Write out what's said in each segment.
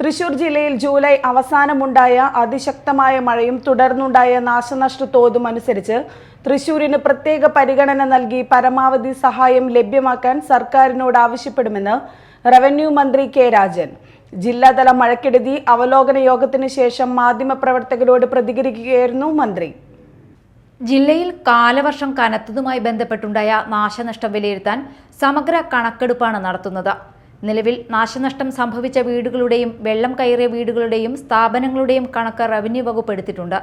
തൃശൂർ ജില്ലയിൽ ജൂലൈ അവസാനമുണ്ടായ അതിശക്തമായ മഴയും തുടർന്നുണ്ടായ നാശനഷ്ട തോതും അനുസരിച്ച് തൃശൂരിന് പ്രത്യേക പരിഗണന നൽകി പരമാവധി സഹായം ലഭ്യമാക്കാൻ സർക്കാരിനോട് ആവശ്യപ്പെടുമെന്ന് റവന്യൂ മന്ത്രി കെ രാജൻ. ജില്ലാതല മഴക്കെടുതി അവലോകന യോഗത്തിന് ശേഷം മാധ്യമപ്രവർത്തകരോട് പ്രതികരിക്കുകയായിരുന്നു മന്ത്രി. ജില്ലയിൽ കാലവർഷം കനത്തതുമായി ബന്ധപ്പെട്ടുണ്ടായ നാശനഷ്ടം വിലയിരുത്താൻ സമഗ്ര കണക്കെടുപ്പാണ് നടത്തുന്നത്. നിലവിൽ നാശനഷ്ടം സംഭവിച്ച വീടുകളുടെയും വെള്ളം കയറിയ വീടുകളുടെയും സ്ഥാപനങ്ങളുടെയും കണക്ക് റവന്യൂ വകുപ്പ് എടുത്തിട്ടുണ്ട്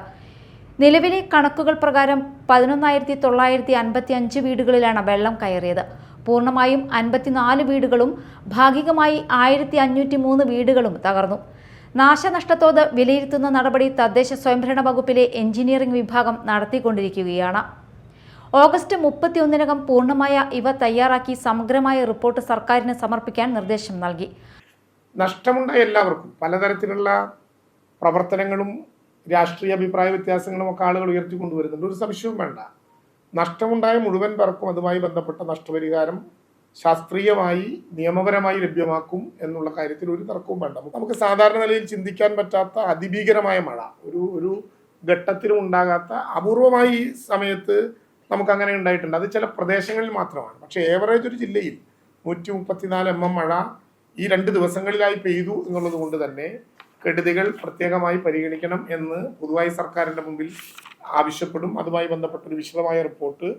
നിലവിലെ കണക്കുകൾ പ്രകാരം പതിനൊന്നായിരത്തി തൊള്ളായിരത്തി അൻപത്തി അഞ്ച് വീടുകളിലാണ് വെള്ളം കയറിയത്. പൂർണമായും അൻപത്തിനാല് വീടുകളും ഭാഗികമായി ആയിരത്തി അഞ്ഞൂറ്റി മൂന്ന് വീടുകളും തകർന്നു. നാശനഷ്ടത്തോത് വിലയിരുത്തുന്ന നടപടി തദ്ദേശ സ്വയംഭരണ വകുപ്പിലെ എഞ്ചിനീയറിംഗ് വിഭാഗം നടത്തിക്കൊണ്ടിരിക്കുകയാണ്. ഓഗസ്റ്റ് മുപ്പത്തിയൊന്നിനകം പൂർണമായ ഇവ തയ്യാറാക്കി സമഗ്രമായ റിപ്പോർട്ട് സർക്കാരിന് സമർപ്പിക്കാൻ നിർദ്ദേശം നൽകി. നഷ്ടമുണ്ടായ എല്ലാവർക്കും പലതരത്തിലുള്ള പ്രവർത്തനങ്ങളും രാഷ്ട്രീയ അഭിപ്രായ വ്യത്യാസങ്ങളും ഒക്കെ ആളുകൾ ഉയർത്തിക്കൊണ്ടുവരുന്നുണ്ട്. ഒരു സംശയവും വേണ്ട. നഷ്ടമുണ്ടായ മുഴുവൻ പേർക്കും അതുമായി ബന്ധപ്പെട്ട നഷ്ടപരിഹാരം ശാസ്ത്രീയമായി നിയമപരമായി ലഭ്യമാക്കും എന്നുള്ള കാര്യത്തിൽ ഒരു തർക്കവും വേണ്ട. നമുക്ക് സാധാരണ നിലയിൽ ചിന്തിക്കാൻ പറ്റാത്ത അതിഭീകരമായ മഴ ഒരു ഒരു ഘട്ടത്തിലും ഉണ്ടാകാത്ത അപൂർവമായി സമയത്ത് നമുക്ക് അങ്ങനെ ഉണ്ടായിട്ടുണ്ട്. അത് ചില പ്രദേശങ്ങളിൽ മാത്രമാണ്. പക്ഷേ ഏവറേജ് ഒരു ജില്ലയിൽ നൂറ്റി മുപ്പത്തിനാല് എം എം മഴ ഈ രണ്ട് ദിവസങ്ങളിലായി പെയ്തു എന്നുള്ളത് കൊണ്ട് തന്നെ കെടുതികൾ പ്രത്യേകമായി പരിഗണിക്കണം എന്ന് പൊതുവായി സർക്കാരിന്റെ മുമ്പിൽ ആവശ്യപ്പെടും. അതുമായി ബന്ധപ്പെട്ടൊരു വിശദമായ റിപ്പോർട്ട്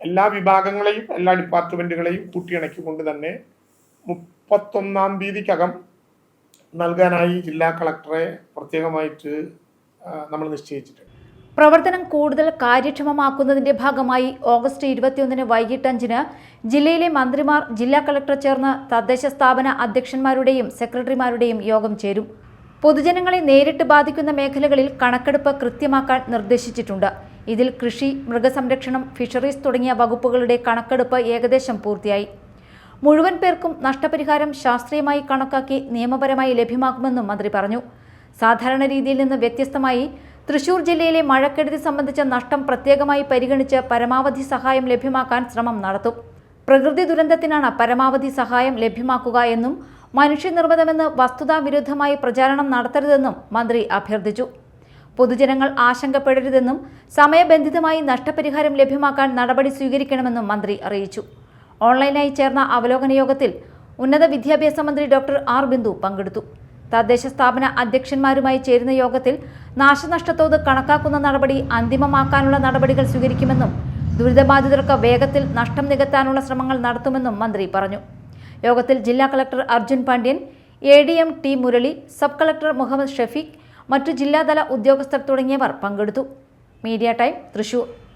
എല്ലാ വിഭാഗങ്ങളെയും എല്ലാ ഡിപ്പാർട്ട്മെന്റുകളെയും കൂട്ടിയിണക്കിക്കൊണ്ട് തന്നെ മുപ്പത്തൊന്നാം തീയതിക്കകം നൽകാനായി ജില്ലാ കളക്ടറെ പ്രത്യേകമായിട്ട് നമ്മൾ നിശ്ചയിച്ചിട്ടുണ്ട്. പ്രവർത്തനം കൂടുതൽ കാര്യക്ഷമമാക്കുന്നതിന്റെ ഭാഗമായി ഓഗസ്റ്റ് ഇരുപത്തിയൊന്നിന് വൈകിട്ട് അഞ്ചിന് ജില്ലയിലെ മന്ത്രിമാർ ജില്ലാ കളക്ടർ ചേർന്ന് തദ്ദേശ സ്ഥാപന അധ്യക്ഷന്മാരുടെയും സെക്രട്ടറിമാരുടെയും യോഗം ചേരും. പൊതുജനങ്ങളെ നേരിട്ട് ബാധിക്കുന്ന മേഖലകളിൽ കണക്കെടുപ്പ് കൃത്യമാക്കാൻ നിർദ്ദേശിച്ചിട്ടുണ്ട്. ഇതിൽ കൃഷി മൃഗസംരക്ഷണം ഫിഷറീസ് തുടങ്ങിയ വകുപ്പുകളുടെ കണക്കെടുപ്പ് ഏകദേശം പൂർത്തിയായി. മുഴുവൻ പേർക്കും നഷ്ടപരിഹാരം ശാസ്ത്രീയമായി കണക്കാക്കി നിയമപരമായി ലഭ്യമാക്കുമെന്നും മന്ത്രി പറഞ്ഞു. സാധാരണ രീതിയിൽ നിന്ന് വ്യത്യസ്തമായി തൃശൂർ ജില്ലയിലെ മഴക്കെടുതി സംബന്ധിച്ച നഷ്ടം പ്രത്യേകമായി പരിഗണിച്ച് പരമാവധി സഹായം ലഭ്യമാക്കാൻ ശ്രമം നടത്തും. പ്രകൃതി ദുരന്തത്തിനാണ് പരമാവധി സഹായം ലഭ്യമാക്കുക എന്നും മനുഷ്യനിർമ്മിതമെന്ന് വസ്തുതാവിരുദ്ധമായി പ്രചാരണം നടത്തരുതെന്നും മന്ത്രി അഭ്യർത്ഥിച്ചു. പൊതുജനങ്ങൾ ആശങ്കപ്പെടരുതെന്നും സമയബന്ധിതമായി നഷ്ടപരിഹാരം ലഭ്യമാക്കാൻ നടപടി സ്വീകരിക്കണമെന്നും മന്ത്രി അറിയിച്ചു. ഓൺലൈനായി ചേർന്ന അവലോകന യോഗത്തിൽ ഉന്നത വിദ്യാഭ്യാസ മന്ത്രി ഡോക്ടർ ആർ ബിന്ദു പങ്കെടുത്തു. തദ്ദേശ സ്ഥാപന അധ്യക്ഷന്മാരുമായി ചേരുന്ന യോഗത്തിൽ നാശനഷ്ടത്തോത് കണക്കാക്കുന്ന നടപടി അന്തിമമാക്കാനുള്ള നടപടികൾ സ്വീകരിക്കുമെന്നും ദുരിതബാധിതർക്ക് വേഗത്തിൽ നഷ്ടം നികത്താനുള്ള ശ്രമങ്ങൾ നടത്തുമെന്നും മന്ത്രി പറഞ്ഞു. യോഗത്തിൽ ജില്ലാ collector Arjun Pandian A D M T Murali sub collector Muhammad Shafeeq മറ്റു ജില്ലാതല ഉദ്യോഗസ്ഥർ തുടങ്ങിയവർ പങ്കെടുത്തു. Media time Thrissur.